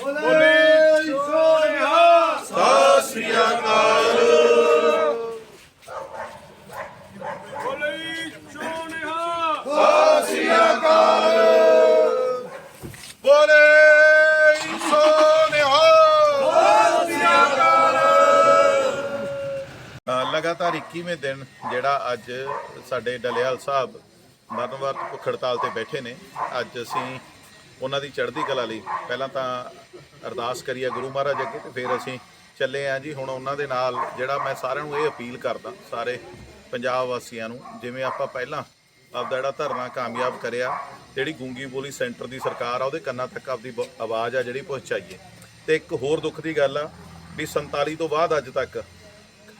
ਬੋਲੇ ਸੋਨਿਹਾ ਸਤਿ ਸ੍ਰੀ ਅਕਾਲ। ਬੋਲੇ ਸੋਨਿਹਾ ਸਤਿ ਸ੍ਰੀ ਅਕਾਲ। ਬੋਲੇ ਲਗਾਤਾਰ 21ਵੇਂ ਦਿਨ ਜਿਹੜਾ ਅੱਜ ਸਾਡੇ ਡਲਿਆਲ ਸਾਹਿਬ ਮਰਨਵਰਤ ਭੁੱਖ ਹੜਤਾਲ ਤੇ ਬੈਠੇ ਨੇ। ਅੱਜ ਅਸੀਂ ਉਹਨਾਂ ਦੀ ਚੜ੍ਹਦੀ ਕਲਾ ਲਈ। ਪਹਿਲਾਂ ਤਾਂ ਅਰਦਾਸ ਕਰੀਏ ਗੁਰੂ ਮਹਾਰਾਜ ਅੱਗੇ ਤੇ ਫਿਰ ਅਸੀਂ ਚੱਲੇ ਆ ਜੀ। ਹੁਣ ਉਹਨਾਂ ਦੇ ਨਾਲ ਜਿਹੜਾ ਮੈਂ ਸਾਰਿਆਂ ਨੂੰ ਇਹ ਅਪੀਲ ਕਰਦਾ, ਸਾਰੇ ਪੰਜਾਬ ਵਾਸੀਆਂ ਨੂੰ, ਜਿਵੇਂ ਆਪਾਂ ਪਹਿਲਾਂ ਆਪਦਾ ਜਿਹੜਾ ਧਰਨਾ ਕਾਮਯਾਬ ਕਰਿਆ, ਜਿਹੜੀ ਗੂੰਗੀ ਬੋਲੀ ਸੈਂਟਰ ਦੀ ਸਰਕਾਰ ਆ, ਉਹਦੇ ਕੰਨਾਂ ਤੱਕ ਆਪਦੀ ਬ- ਆਵਾਜ਼ ਆ ਜਿਹੜੀ ਪਹੁੰਚਾਈਏ। ਤੇ ਇੱਕ ਹੋਰ ਦੁੱਖ ਦੀ ਗੱਲ ਆ ਵੀ 47 ਤੋਂ ਬਾਅਦ ਅੱਜ ਤੱਕ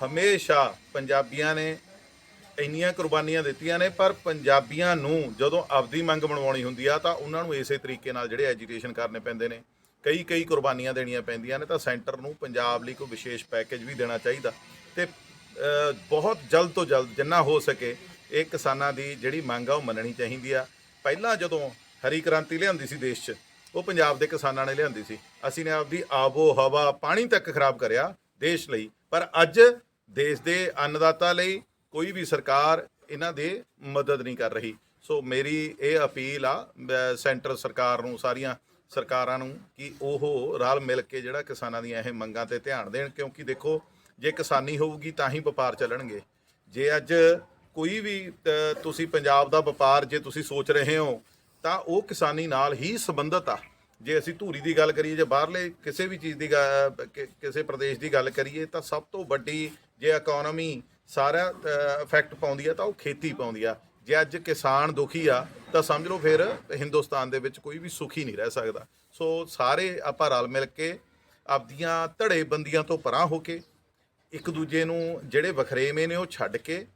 ਹਮੇਸ਼ਾ ਪੰਜਾਬੀਆਂ ਨੇ ਇੰਨੀਆਂ ਕੁਰਬਾਨੀਆਂ ਦਿੱਤੀਆਂ ਨੇ, ਪਰ ਪੰਜਾਬੀਆਂ ਨੂੰ ਜਦੋਂ ਆਪਦੀ ਮੰਗ ਬਣਵਾਉਣੀ ਹੁੰਦੀ ਆ, ਤਾਂ ਉਹਨਾਂ ਨੂੰ ਇਸੇ ਤਰੀਕੇ ਨਾਲ ਜਿਹੜੇ ਐਜੀਟੇਸ਼ਨ ਕਰਨੇ ਪੈਂਦੇ ਨੇ। ਕਈ ਕਈ ਕੁਰਬਾਨੀਆਂ ਦੇਣੀਆਂ ਪੈਂਦੀਆਂ ਨੇ ਤਾਂ ਸੈਂਟਰ ਨੂੰ ਪੰਜਾਬ ਲਈ ਕੋਈ ਵਿਸ਼ੇਸ਼ ਪੈਕੇਜ ਵੀ ਦੇਣਾ ਚਾਹੀਦਾ। ਤੇ ਬਹੁਤ ਜਲਦ ਤੋਂ ਜਲਦ ਜਿੰਨਾ ਹੋ ਸਕੇ ਇਹ ਕਿਸਾਨਾਂ ਦੀ ਜਿਹੜੀ ਮੰਗ ਆ ਉਹ ਮੰਨਣੀ ਚਾਹੀਦੀ ਆ। ਪਹਿਲਾਂ ਜਦੋਂ ਹਰੀ ਕ੍ਰਾਂਤੀ ਲਿਆਂਦੀ ਸੀ ਦੇਸ਼ 'ਚ, ਉਹ ਪੰਜਾਬ ਦੇ ਕਿਸਾਨਾਂ ਨੇ ਲਿਆਂਦੀ ਸੀ। ਅਸੀਂ ਨੇ ਆਪਦੀ ਆਬੋ ਹਵਾ ਪਾਣੀ ਤੱਕ ਖਰਾਬ ਕਰਿਆ ਦੇਸ਼ ਲਈ, ਪਰ ਅੱਜ ਦੇਸ਼ ਦੇ ਅੰਨਦਾਤਾ ਲਈ ਕੋਈ ਵੀ ਸਰਕਾਰ ਇਹਨਾਂ ਦੇ ਮਦਦ ਨਹੀਂ ਕਰ ਰਹੀ। ਸੋ ਮੇਰੀ ਇਹ ਅਪੀਲ ਆ ਸੈਂਟਰ ਸਰਕਾਰ ਨੂੰ ਸਾਰੀਆਂ ਸਰਕਾਰਾਂ ਨੂੰ ਕਿ ਉਹ ਰਲ ਮਿਲ ਕੇ ਜਿਹੜਾ ਕਿਸਾਨਾਂ ਦੀਆਂ ਇਹ ਮੰਗਾਂ ਤੇ ਧਿਆਨ ਦੇਣ, ਕਿਉਂਕਿ ਦੇਖੋ, ਜੇ ਕਿਸਾਨੀ ਹੋਊਗੀ ਤਾਂ ਹੀ ਵਪਾਰ ਚੱਲਣਗੇ। ਜੇ ਅੱਜ ਕੋਈ ਵੀ ਤੁਸੀਂ ਪੰਜਾਬ ਦਾ ਵਪਾਰ ਜੇ ਤੁਸੀਂ ਸੋਚ ਰਹੇ ਹੋ, ਤਾਂ ਉਹ ਕਿਸਾਨੀ ਨਾਲ ਹੀ ਸੰਬੰਧਿਤ ਆ। ਜੇ ਅਸੀਂ ਧੂਰੀ ਦੀ ਗੱਲ ਕਰੀਏ, ਜੇ ਬਾਹਰਲੇ ਕਿਸੇ ਵੀ ਚੀਜ਼ ਦੀ ਗ- ਕਿਸੇ ਪ੍ਰਦੇਸ਼ ਦੀ ਗੱਲ ਕਰੀਏ, ਤਾਂ ਸਭ ਤੋਂ ਵੱਡੀ ਜੇ ਇਕਨੋਮੀ ਸਾਰਾ ਇਫੈਕਟ ਪਾਉਂਦੀ ਆ, ਤਾਂ ਉਹ ਖੇਤੀ ਪਾਉਂਦੀ ਆ। ਜੇ ਅੱਜ ਕਿਸਾਨ ਦੁਖੀ ਆ, ਤਾਂ ਸਮਝ ਲਓ ਫਿਰ ਹਿੰਦੁਸਤਾਨ ਦੇ ਵਿੱਚ ਕੋਈ ਵੀ ਸੁਖੀ ਨਹੀਂ ਰਹਿ ਸਕਦਾ। ਸੋ ਸਾਰੇ ਆਪਾਂ ਰਲ ਮਿਲ ਕੇ ਆਪਦੀਆਂ ਧੜੇ ਬੰਦੀਆਂ ਤੋਂ ਪਰਾਂ ਹੋ ਕੇ ਇੱਕ ਦੂਜੇ ਨੂੰ ਜਿਹੜੇ ਵਖਰੇਵੇਂ ਨੇ ਉਹ ਛੱਡ ਕੇ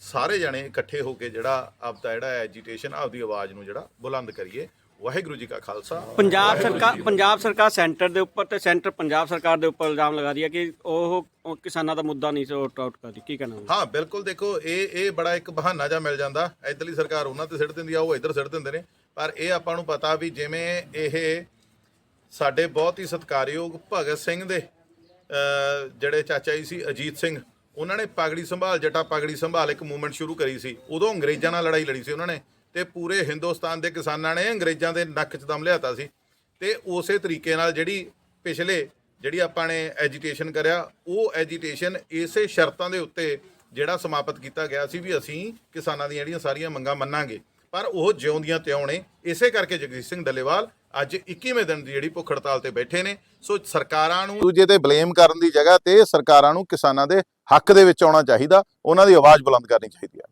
ਸਾਰੇ ਜਣੇ ਇਕੱਠੇ ਹੋ ਕੇ ਜਿਹੜਾ ਆਪਦਾ ਜਿਹੜਾ ਐਜੀਟੇਸ਼ਨ ਆਪਦੀ ਆਵਾਜ਼ ਨੂੰ ਜਿਹੜਾ ਬੁਲੰਦ ਕਰੀਏ ਵਾਹਿਗੁਰੂ ਜੀ ਕਾ ਖਾਲਸਾ। ਪੰਜਾਬ ਸਰਕਾਰ ਜੀ ਪੰਜਾਬ ਸਰਕਾਰ ਸੈਂਟਰ ਦੇ ਉੱਪਰ ਤੇ ਸੈਂਟਰ ਪੰਜਾਬ ਸਰਕਾਰ ਦੇ ਉੱਪਰ ਇਲਜ਼ਾਮ ਲਗਾ ਰਹੀ ਹੈ ਕਿ ਉਹ ਉਹ ਕਿਸਾਨਾਂ ਦਾ ਮੁੱਦਾ ਨਹੀਂ ਸੋਰਟ ਆਊਟ ਕਰਦੀ ਕੀ ਕਹਿਣਾ? ਹਾਂ ਬਿਲਕੁਲ ਦੇਖੋ ਇਹ ਇਹ ਬੜਾ ਇੱਕ ਬਹਾਨਾ ਜਿਹਾ ਮਿਲ ਜਾਂਦਾ। ਇਧਰਲੀ ਸਰਕਾਰ ਉਹਨਾਂ ਤੇ ਸਿੱਟ ਦਿੰਦੀ ਆ ਉਹ ਇੱਧਰ ਸਿੱਟ ਦਿੰਦੇ ਨੇ। ਪਰ ਇਹ ਆਪਾਂ ਨੂੰ ਪਤਾ ਵੀ ਜਿਵੇਂ ਇਹ ਸਾਡੇ ਬਹੁਤ ਹੀ ਸਤਿਕਾਰਯੋਗ ਭਗਤ ਸਿੰਘ ਦੇ ਜਿਹੜੇ ਚਾਚਾ ਜੀ ਸੀ ਅਜੀਤ ਸਿੰਘ ਉਹਨਾਂ ਨੇ ਪਗੜੀ ਸੰਭਾਲ ਜਟਾ ਪਗੜੀ ਸੰਭਾਲ ਇੱਕ ਮੂਵਮੈਂਟ ਸ਼ੁਰੂ ਕਰੀ ਸੀ। ਉਦੋਂ ਅੰਗਰੇਜ਼ਾਂ ਨਾਲ ਲੜਾਈ ਲੜੀ ਸੀ ਉਹਨਾਂ ਨੇ। ਤੇ ਪੂਰੇ ਹਿੰਦੁਸਤਾਨ ਦੇ ਕਿਸਾਨਾਂ ਨੇ ਅੰਗਰੇਜ਼ਾਂ ਦੇ ਨੱਕ 'ਚ ਦਮ ਲਿਆਤਾ ਸੀ। ਤੇ ਉਸੇ ਤਰੀਕੇ ਨਾਲ ਜਿਹੜੀ ਪਿਛਲੇ ਜਿਹੜੀ ਆਪਾਂ ਨੇ ਐਜੀਟੇਸ਼ਨ ਕਰਿਆ, ਉਹ ਐਜੀਟੇਸ਼ਨ ਇਸੇ ਸ਼ਰਤਾਂ ਦੇ ਉੱਤੇ ਜਿਹੜਾ ਸਮਾਪਤ ਕੀਤਾ ਗਿਆ ਸੀ ਵੀ ਅਸੀਂ ਕਿਸਾਨਾਂ ਦੀਆਂ ਜਿਹੜੀਆਂ ਸਾਰੀਆਂ ਮੰਗਾਂ ਮੰਨਾਂਗੇ। ਪਰ ਉਹ ਜਿਉਂਦੀਆਂ ਤਿਉਂ ਨੇ। ਇਸੇ ਕਰਕੇ ਜਗਜੀਤ ਸਿੰਘ ਡੱਲੇਵਾਲ ਅੱਜ 21ਵੇਂ ਦਿਨ ਦੀ ਜਿਹੜੀ ਭੁੱਖ ਹੜਤਾਲ ਤੇ ਬੈਠੇ ਨੇ। ਸੋ ਸਰਕਾਰਾਂ ਨੂੰ ਦੂਜੇ ਤੇ ਬਲੇਮ ਕਰਨ ਦੀ ਜਗ੍ਹਾ ਤੇ ਸਰਕਾਰਾਂ ਨੂੰ ਕਿਸਾਨਾਂ ਦੇ ਹੱਕ ਦੇ ਵਿੱਚ ਆਉਣਾ ਚਾਹੀਦਾ। ਉਹਨਾਂ ਦੀ ਆਵਾਜ਼ ਬੁਲੰਦ ਕਰਨੀ ਚਾਹੀਦੀ ਹੈ।